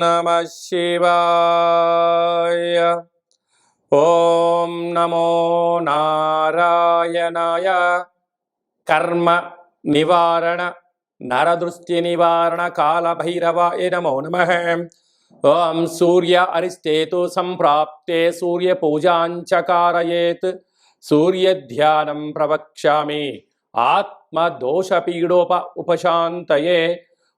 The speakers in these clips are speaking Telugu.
నమ శివాయ ఓం నమో నారాయణాయ కర్మ నివారణ నరదృష్టి నివారణ కాల భైరవాయ నమో నమ ఓం సూర్య అరిష్టేతు సంప్రాప్తే సూర్య పూజాంచకారయేత్ సూర్యధ్యానం ప్రవక్ష్యామి ఆత్మదోషపీడోప ఉపశాంతయే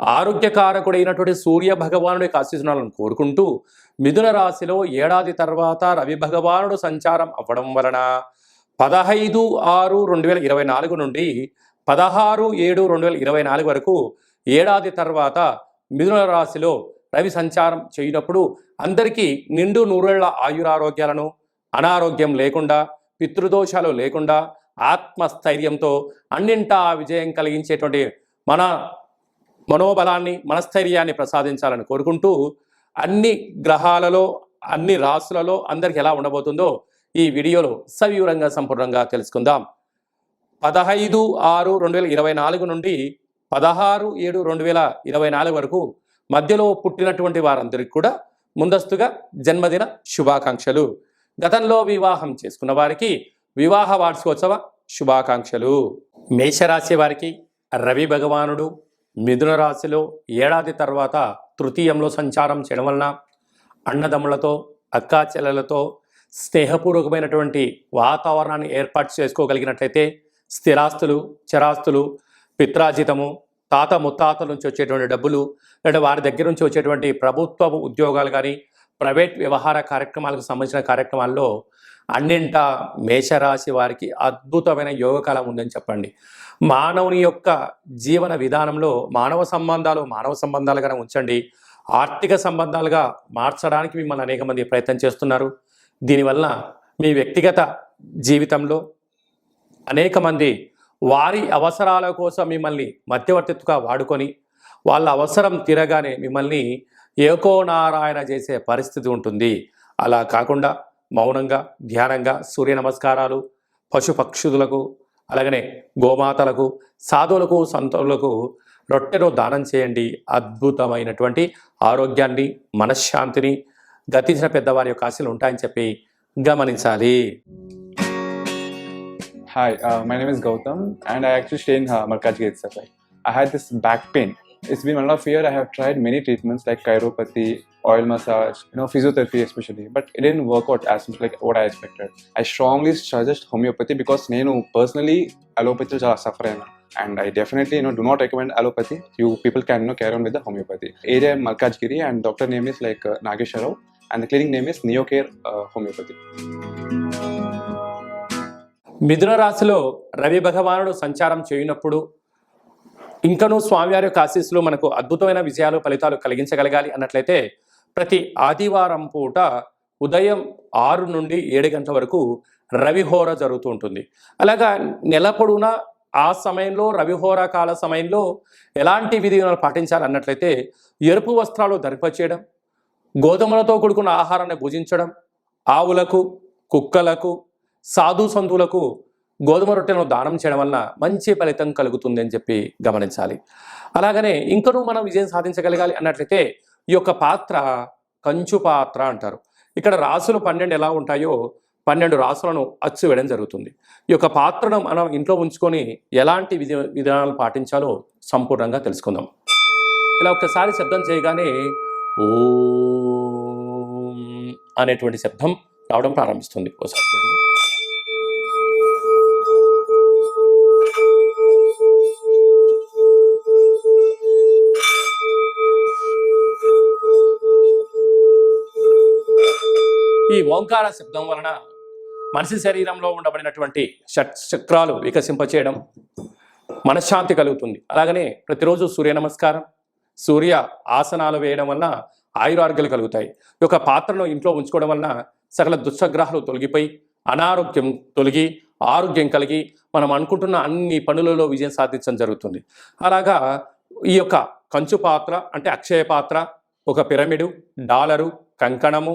ఆరోగ్యకారకుడైనటువంటి సూర్య భగవానుడి యొక్క ఆశీస్సులను కోరుకుంటూ మిథున రాశిలో ఏడాది తర్వాత రవి భగవానుడు సంచారం అవ్వడం వలన పదహైదు ఆరు రెండు వేల ఇరవై నాలుగు నుండి పదహారు ఏడు రెండు వేల ఇరవై నాలుగు వరకు ఏడాది తర్వాత మిథున రాశిలో రవి సంచారం చేయనప్పుడు అందరికీ నిండు నూరేళ్ళ ఆయురారోగ్యాలను అనారోగ్యం లేకుండా పితృదోషాలు లేకుండా ఆత్మస్థైర్యంతో అన్నింటా విజయం కలిగించేటువంటి మన మనోబలాన్ని మనస్థైర్యాన్ని ప్రసాదించాలని కోరుకుంటూ అన్ని గ్రహాలలో అన్ని రాసులలో అందరికి ఎలా ఉండబోతుందో ఈ వీడియోలో సవివరంగా సంపూర్ణంగా తెలుసుకుందాం. పదహైదు ఆరు రెండు వేల ఇరవై నాలుగు నుండి పదహారు ఏడు రెండు వేల ఇరవై నాలుగు వరకు మధ్యలో పుట్టినటువంటి వారందరికీ కూడా ముందస్తుగా జన్మదిన శుభాకాంక్షలు. గతంలో వివాహం చేసుకున్న వారికి వివాహ వార్షికోత్సవ శుభాకాంక్షలు. మేషరాశి వారికి రవి భగవానుడు మిథున రాశిలో ఏడాది తర్వాత తృతీయంలో సంచారం చేయడం వలన అన్నదమ్ములతో అక్కా చెల్లెలతో స్నేహపూర్వకమైనటువంటి వాతావరణాన్ని ఏర్పాటు చేసుకోగలిగినట్లయితే స్థిరాస్తులు చరాస్తులు పిత్రాజితము తాత ముత్తాతల నుంచి వచ్చేటువంటి డబ్బులు లేదా వారి దగ్గర నుంచి వచ్చేటువంటి ప్రభుత్వ ఉద్యోగాలు కానీ ప్రైవేట్ వ్యవహార కార్యక్రమాలకు సంబంధించిన కార్యక్రమాల్లో అన్నింట మేషరాశి వారికి అద్భుతమైన యోగకాలం ఉందని చెప్పండి. మానవుని యొక్క జీవన విధానంలో మానవ సంబంధాలు మానవ సంబంధాలుగానే ఉంచండి. ఆర్థిక సంబంధాలుగా మార్చడానికి మిమ్మల్ని అనేక మంది ప్రయత్నం చేస్తున్నారు. దీనివల్ల మీ వ్యక్తిగత జీవితంలో అనేక మంది వారి అవసరాల కోసం మిమ్మల్ని మధ్యవర్తిత్వగా వాడుకొని వాళ్ళ అవసరం తీరగానే మిమ్మల్ని ఏకోనారాయణ చేసే పరిస్థితి ఉంటుంది. అలా కాకుండా మౌనంగా ధ్యానంగా సూర్య నమస్కారాలు పశుపక్షులకు అలాగనే గోమాతలకు సాధువులకు సంతులకు రొట్టెను దానం చేయండి. అద్భుతమైనటువంటి ఆరోగ్యాన్ని మనశ్శాంతిని గతించిన పెద్దవారి యొక్క ఆశలు ఉంటాయని చెప్పి గమనించాలి. Hi my name is Gautam and I actual stay in Markaz I had this back pain it's been one of year I have tried many treatments like chiropathy oil massage you know, especially but But it didn't work out as much I what I expected. I strongly suggest నేను పర్సనలీ అలోపతిలో చాలా సఫర్ అయినా and I definitely no do not recommend allopathy you people can know carry on with homeopathy area Malkajgiri and doctor name is like Nageswara Rao and the clinic name is neo care homeopathy మిథున రాశిలో రవి భగవానుడు సంచారం చేయనప్పుడు ఇంకనూ స్వామివారి యొక్క ఆశీస్సులు మనకు అద్భుతమైన విజయాలు ఫలితాలు కలిగించగలగాలి అన్నట్లయితే ప్రతి ఆదివారం పూట ఉదయం ఆరు నుండి ఏడు గంటల వరకు రవిహోర జరుగుతూ ఉంటుంది. అలాగా నెల పొడవునా ఆ సమయంలో రవిహోర కాల సమయంలో ఎలాంటి విధిలను పాటించాలన్నట్లయితే ఎరుపు వస్త్రాలు ధరిపచేయడం గోధుమలతో కూడుకున్న ఆహారాన్ని భుజించడం ఆవులకు కుక్కలకు సాధు సంతులకు గోధుమ రొట్టెను దానం చేయడం వల్ల మంచి ఫలితం కలుగుతుంది అని చెప్పి గమనించాలి. అలాగనే ఇంకనూ మనం విజయం సాధించగలగాలి అన్నట్లయితే ఈ యొక్క పాత్ర కంచు పాత్ర అంటారు. ఇక్కడ రాసులు పన్నెండు ఎలా ఉంటాయో పన్నెండు రాసులను అచ్చు వేయడం జరుగుతుంది. ఈ యొక్క పాత్రను మనం ఇంట్లో ఉంచుకొని ఎలాంటి విధి విధానాలు పాటించాలో సంపూర్ణంగా తెలుసుకుందాం. ఇలా ఒక్కసారి శబ్దం చేయగానే ఓ అనేటువంటి శబ్దం రావడం ప్రారంభిస్తుంది. ఒకసారి ఓంకార శబ్దం వలన మనిషి శరీరంలో ఉండబడినటువంటి షట్ చక్రాలు వికసింపచేయడం మనశ్శాంతి కలుగుతుంది. అలాగనే ప్రతిరోజు సూర్య నమస్కారం సూర్య ఆసనాలు వేయడం వలన ఆయురారోగ్యాలు కలుగుతాయి. ఈ యొక్క పాత్రను ఇంట్లో ఉంచుకోవడం వలన సకల దుస్సగ్రహాలు తొలగిపోయి అనారోగ్యం తొలగి ఆరోగ్యం కలిగి మనం అనుకుంటున్న అన్ని పనులలో విజయం సాధించడం జరుగుతుంది. అలాగా ఈ యొక్క కంచు పాత్ర అంటే అక్షయ పాత్ర ఒక పిరమిడు డాలరు కంకణము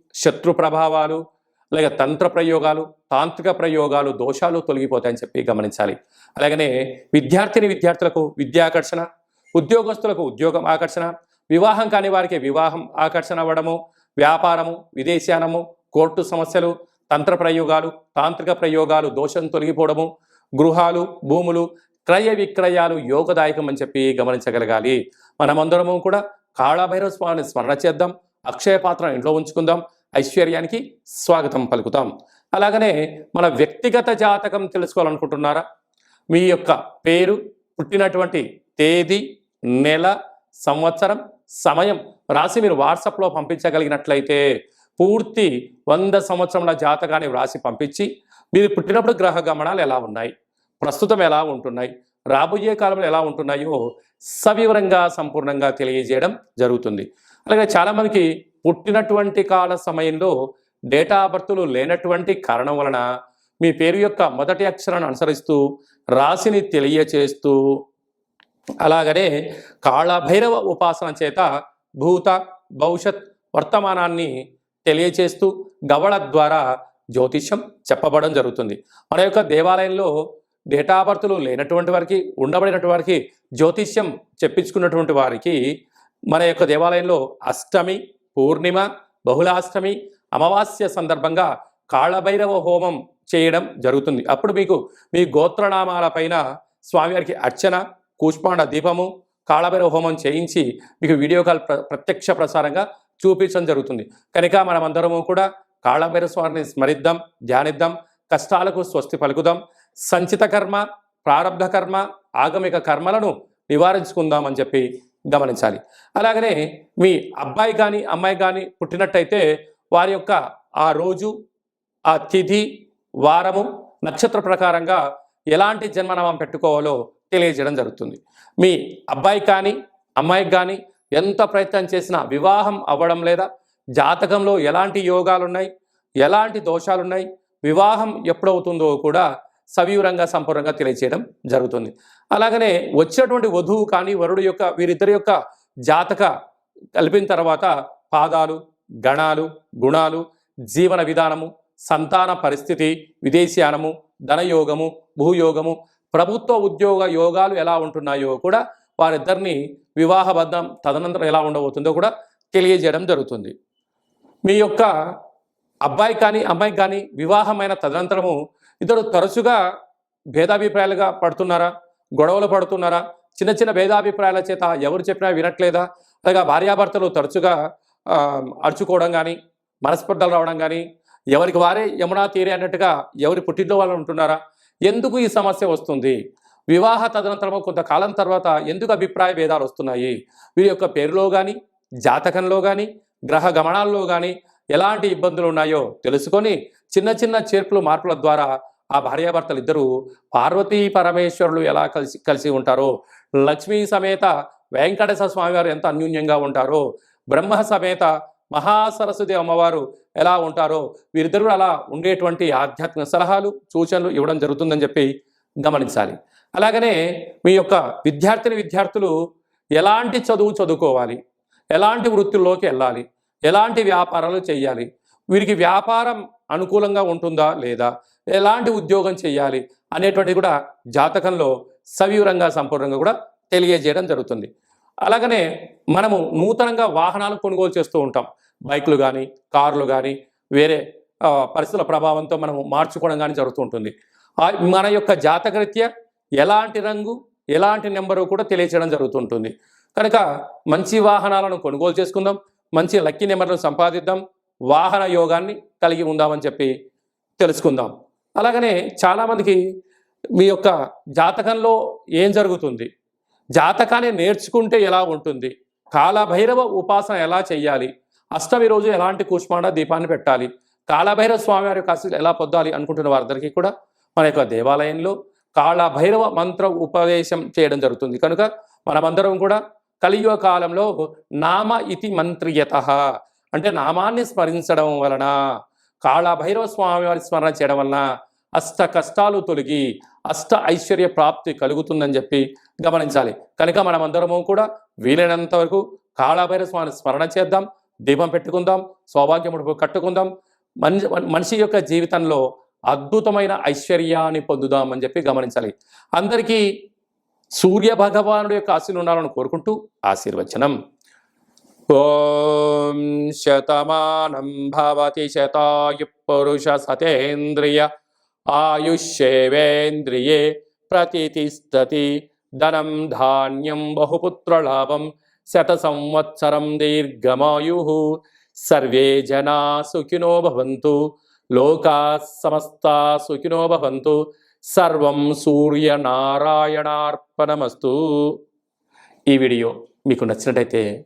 శత్రు ప్రభావాలు అలాగే తంత్ర ప్రయోగాలు తాంత్రిక ప్రయోగాలు దోషాలు తొలగిపోతాయని చెప్పి గమనించాలి. అలాగనే విద్యార్థిని విద్యార్థులకు విద్యాకర్షణ ఉద్యోగస్తులకు ఉద్యోగం ఆకర్షణ వివాహం కాని వారికి వివాహం ఆకర్షణ అవ్వడము వ్యాపారము విదేశానము కోర్టు సమస్యలు తంత్ర ప్రయోగాలు తాంత్రిక ప్రయోగాలు దోషం తొలగిపోవడము గృహాలు భూములు క్రయ విక్రయాలు యోగదాయకం అని చెప్పి గమనించగలగాలి. మనమందరము కూడా కాళభైరవ స్వామిని స్మరణ చేద్దాం అక్షయ పాత్ర ఇంట్లో ఉంచుకుందాం ఐశ్వర్యానికి స్వాగతం పలుకుతాం. అలాగనే మన వ్యక్తిగత జాతకం తెలుసుకోవాలనుకుంటున్నారా? మీ యొక్క పేరు పుట్టినటువంటి తేదీ నెల సంవత్సరం సమయం రాసి మీరు వాట్సాప్లో పంపించగలిగినట్లయితే పూర్తి వంద సంవత్సరముల జాతకాన్ని వ్రాసి పంపించి మీరు పుట్టినప్పుడు గ్రహ గమనాలు ఎలా ఉన్నాయి? ప్రస్తుతం ఎలా ఉంటున్నాయి? రాబోయే కాలంలో ఎలా ఉంటున్నాయో సవివరంగా సంపూర్ణంగా తెలియజేయడం జరుగుతుంది. అలాగే చాలామందికి పుట్టినటువంటి కాల సమయంలో డేటా బర్త్లు లేనటువంటి కారణం వలన మీ పేరు యొక్క మొదటి అక్షరాన్ని అనుసరిస్తూ రాశిని తెలియచేస్తూ అలాగనే కాళభైరవ ఉపాసన చేత భూత భవిష్యత్ వర్తమానాన్ని తెలియచేస్తూ గవళ ద్వారా జ్యోతిష్యం చెప్పబడం జరుగుతుంది. మన యొక్క దేవాలయంలో డేటా బర్త్లు లేనటువంటి వారికి ఉండబడినటువంటి వారికి జ్యోతిష్యం చెప్పించుకున్నటువంటి వారికి మన యొక్క దేవాలయంలో అష్టమి పూర్ణిమ బహుళాష్టమి అమావాస్య సందర్భంగా కాళభైరవ హోమం చేయడం జరుగుతుంది. అప్పుడు మీకు మీ గోత్రనామాల పైన స్వామివారికి అర్చన కూష్మాండ దీపము కాళభైరవ హోమం చేయించి మీకు వీడియో కాల్ ప్ర ప్రత్యక్ష ప్రసారంగా చూపించడం జరుగుతుంది. కనుక మనమందరము కూడా కాళభైరవ స్వామిని స్మరిద్దాం ధ్యానిద్దాం కష్టాలకు స్వస్తి పలుకుదాం సంచిత కర్మ ప్రారంభ కర్మ ఆగమిక కర్మలను నివారించుకుందామని చెప్పి గమనించాలి. అలాగనే మీ అబ్బాయి కానీ అమ్మాయి కానీ పుట్టినట్టయితే వారి యొక్క ఆ రోజు ఆ తిథి వారము నక్షత్ర ప్రకారంగా ఎలాంటి జన్మనామం పెట్టుకోవాలో తెలియజేయడం జరుగుతుంది. మీ అబ్బాయి కానీ అమ్మాయికి కానీ ఎంత ప్రయత్నం చేసినా వివాహం అవ్వడం లేదా జాతకంలో ఎలాంటి యోగాలున్నాయి ఎలాంటి దోషాలున్నాయి వివాహం ఎప్పుడవుతుందో కూడా సవివరంగా సంపూర్ణంగా తెలియచేయడం జరుగుతుంది. అలాగనే వచ్చినటువంటి వధువు కానీ వరుడు యొక్క వీరిద్దరి యొక్క జాతక కలిపిన తర్వాత పాదాలు గణాలు గుణాలు జీవన విధానము సంతాన పరిస్థితి విదేశీయానము ధనయోగము భూయోగము ప్రభుత్వ ఉద్యోగ యోగాలు ఎలా ఉంటున్నాయో కూడా వారిద్దరిని వివాహబద్ధం తదనంతరం ఎలా ఉండబోతుందో కూడా తెలియజేయడం జరుగుతుంది. మీ యొక్క అబ్బాయి కానీ అమ్మాయి కానీ వివాహమైన తదనంతరము ఇద్దరు తరచుగా భేదాభిప్రాయాలుగా పడుతున్నారా? గొడవలు పడుతున్నారా? చిన్న చిన్న భేదాభిప్రాయాల చేత ఎవరు చెప్పినా వినట్లేదా? అలాగా భార్యాభర్తలు తరచుగా అరుచుకోవడం కానీ మనస్పర్ధలు రావడం కానీ ఎవరికి వారే యమునా తీరే అన్నట్టుగా ఎవరి పుట్టింట్లో వాళ్ళు ఉంటున్నారా? ఎందుకు ఈ సమస్య వస్తుంది? వివాహ తదనంతరము కొంతకాలం తర్వాత ఎందుకు అభిప్రాయ భేదాలు వస్తున్నాయి? వీరి యొక్క పేరులో కానీ జాతకంలో కానీ గ్రహ గమనాల్లో కానీ ఎలాంటి ఇబ్బందులు ఉన్నాయో తెలుసుకొని చిన్న చిన్న చేర్పులు మార్పుల ద్వారా ఆ భార్యాభర్తలు ఇద్దరూ పార్వతీ పరమేశ్వరులు ఎలా కలిసి కలిసి ఉంటారో లక్ష్మీ సమేత వెంకటేశ్వర స్వామివారు ఎంత అన్యూన్యంగా ఉంటారో బ్రహ్మ సమేత మహాసరస్వతి అమ్మవారు ఎలా ఉంటారో వీరిద్దరు అలా ఉండేటువంటి ఆధ్యాత్మిక సలహాలు సూచనలు ఇవ్వడం జరుగుతుందని చెప్పి గమనించాలి. అలాగనే మీ యొక్క విద్యార్థిని విద్యార్థులు ఎలాంటి చదువు చదువుకోవాలి? ఎలాంటి వృత్తుల్లోకి వెళ్ళాలి? ఎలాంటి వ్యాపారాలు చేయాలి? వీరికి వ్యాపారం అనుకూలంగా ఉంటుందా లేదా? ఎలాంటి ఉద్యోగం చేయాలి అనేటువంటిది కూడా జాతకంలో సవివరంగా సంపూర్ణంగా కూడా తెలియజేయడం జరుగుతుంది. అలాగనే మనము నూతనంగా వాహనాలు కొనుగోలు చేస్తూ ఉంటాం. బైకులు కానీ కార్లు కానీ వేరే పరిస్థితుల ప్రభావంతో మనము మార్చుకోవడం కానీ జరుగుతూ ఉంటుంది. ఆ, మన యొక్క జాతకరీత్యా ఎలాంటి రంగు ఎలాంటి నెంబరు కూడా తెలియచేయడం జరుగుతుంటుంది కనుక మంచి వాహనాలను కొనుగోలు చేసుకుందాం. మంచి లక్కీ నెంబర్లను సంపాదిద్దాం. వాహన యోగాన్ని కలిగి ఉందామని చెప్పి తెలుసుకుందాం. అలాగనే చాలామందికి మీ యొక్క జాతకంలో ఏం జరుగుతుంది? జాతకాన్ని నేర్చుకుంటే ఎలా ఉంటుంది? కాలభైరవ ఉపాసన ఎలా చేయాలి అష్టమి రోజు ఎలాంటి కూష్మాండ దీపాన్ని పెట్టాలి? కాళభైరవ స్వామి వారి యొక్క ఆశీస్సులు ఎలా పొందాలి అనుకుంటున్న వారందరికీ కూడా మన యొక్క దేవాలయంలో కాళభైరవ మంత్ర ఉపదేశం చేయడం జరుగుతుంది. కనుక మనమందరం కూడా కలియుగ కాలంలో నామ ఇతి మంత్రియత అంటే నామాన్ని స్మరించడం వలన కాళభైరవ స్వామి వారి స్మరణ చేయడం వలన అష్ట కష్టాలు తొలగి అష్ట ఐశ్వర్య ప్రాప్తి కలుగుతుందని చెప్పి గమనించాలి. కనుక మనమందరము కూడా వీలైనంత వరకు కాళభైరవ స్వామిని స్మరణ చేద్దాం దీపం పెట్టుకుందాం సౌభాగ్యముడు కట్టుకుందాం. మనిషి మనిషి యొక్క జీవితంలో అద్భుతమైన ఐశ్వర్యాన్ని పొందుదామని చెప్పి గమనించాలి. అందరికీ సూర్య భగవానుడు యొక్క ఆశీలు ఉండాలని కోరుకుంటూ ఆశీర్వచనం. ఓం శతమానం భవతి శతాయు పురుష సతేంద్రియ ఆయుష్యేవేంద్రియే ప్రతిష్టతి ధనం ధాన్యం బహుపుత్రలాభం శత సంవత్సరం దీర్ఘమాయు సర్వే జనా సుఖినో భవంతు లోకా సమస్తా సుఖినో భవంతు సర్వం సూర్యనారాయణార్పణమస్తు ఈ వీడియో మీకు నచ్చినట్టయితే